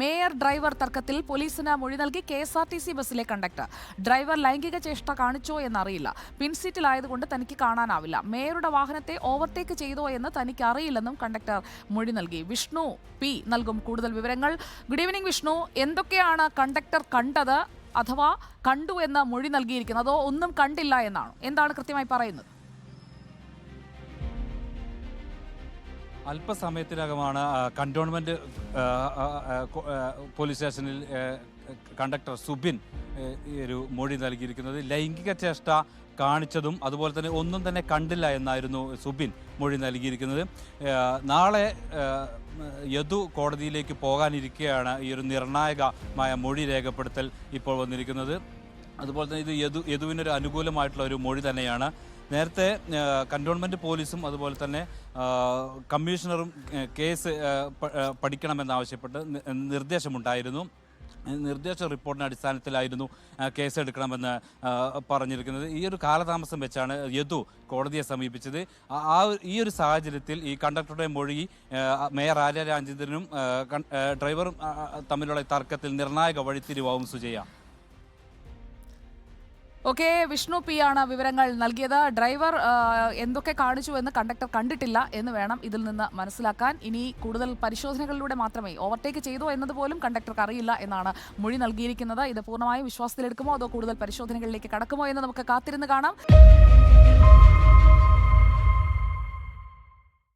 Mayor driver തർക്കത്തിൽ പോലീസിന് മൊഴി നൽകി K S R T C ബസ്സിലെ കണ്ടക്ടർ. ഡ്രൈവർ ലൈംഗിക ചേഷ്ട കാണിച്ചോ എന്നറിയില്ല. പിൻസീറ്റിലായതുകൊണ്ട് തനിക്ക് കാണാനാവില്ല. മേയറുടെ വാഹനത്തെ ഓവർടേക്ക് ചെയ്തോ എന്ന് തനിക്ക് അറിയില്ലെന്നും കണ്ടക്ടർ മൊഴി നൽകി. വിഷ്ണു പി നൽകും കൂടുതൽ വിവരങ്ങൾ. Good evening Vishnu. എന്തൊക്കെയാണ് കണ്ടക്ടർ കണ്ടത്? അഥവാ കണ്ടു എന്ന് മൊഴി നൽകിയിരിക്കുന്നത്? അതോ ഒന്നും കണ്ടില്ല എന്നാണ്. എന്താണ് കൃത്യമായി പറയുന്നത്? അല്പസമയത്തിനകമാണ് കണ്ടോൺമെന്റ് പോലീസ് സ്റ്റേഷനിൽ കണ്ടക്ടർ സുബിൻ ഒരു മൊഴി നൽകിയിരിക്കുന്നത്. ലൈംഗിക ചേഷ്ട കാണിച്ചതും അതുപോലെ തന്നെ ഒന്നും തന്നെ കണ്ടില്ല എന്നായിരുന്നു സുബിൻ മൊഴി നൽകിയിരിക്കുന്നത്. നാളെ യദു കോടതിയിലേക്ക് പോകാനിരിക്കെയാണ് ഈ ഒരു നിർണായകമായ മൊഴി രേഖപ്പെടുത്തൽ ഇപ്പോൾ വന്നിരിക്കുന്നത്. അതുപോലെ തന്നെ ഇത് യദു യദുവിനൊരു അനുകൂലമായിട്ടുള്ള ഒരു മൊഴി തന്നെയാണ്. നേരത്തെ ആ, പോലീസും അതുപോലെ തന്നെ കമ്മീഷണറും കേസ് പഠിക്കണമെന്നാവശ്യപ്പെട്ട് നിർദ്ദേശമുണ്ടായിരുന്നു. നിർദ്ദേശ റിപ്പോർട്ടിന് അടിസ്ഥാനത്തിലായിരുന്നു കേസ് എടുക്കണമെന്ന് പറഞ്ഞിരിക്കുന്നത്. ഈ ഒരു കാലതാമസം വെച്ചാണ് യദു കോടതിയെ സമീപിച്ചത്. ആ- ഈ ഒരു സാഹചര്യത്തിൽ ഈ കണ്ടക്ടറുടെ മൊഴി മേയർ ആര്യ രാജേന്ദ്രനും ഡ്രൈവറും തമ്മിലുള്ള തർക്കത്തിൽ നിർണായക വഴിത്തിരിവാവും സുജയ. ഓക്കെ വിഷ്ണു പി ആണ് വിവരങ്ങൾ നൽകിയത്. ഡ്രൈവർ എന്തൊക്കെ കാണിച്ചു എന്ന് കണ്ടക്ടർ കണ്ടിട്ടില്ല എന്ന് വേണം ഇതിൽ നിന്ന് മനസ്സിലാക്കാൻ. ഇനി കൂടുതൽ പരിശോധനകളിലൂടെ മാത്രമേ ഓവർടേക്ക് ചെയ്തോ എന്നതുപോലും കണ്ടക്ടർക്ക് അറിയില്ല എന്നാണ് മൊഴി നൽകിയിരിക്കുന്നത്. ഇത് പൂർണമായും വിശ്വാസത്തിലെടുക്കുമോ അതോ കൂടുതൽ പരിശോധനകളിലേക്ക് കടക്കുമോ എന്ന് നമുക്ക് കാത്തിരുന്ന് കാണാം.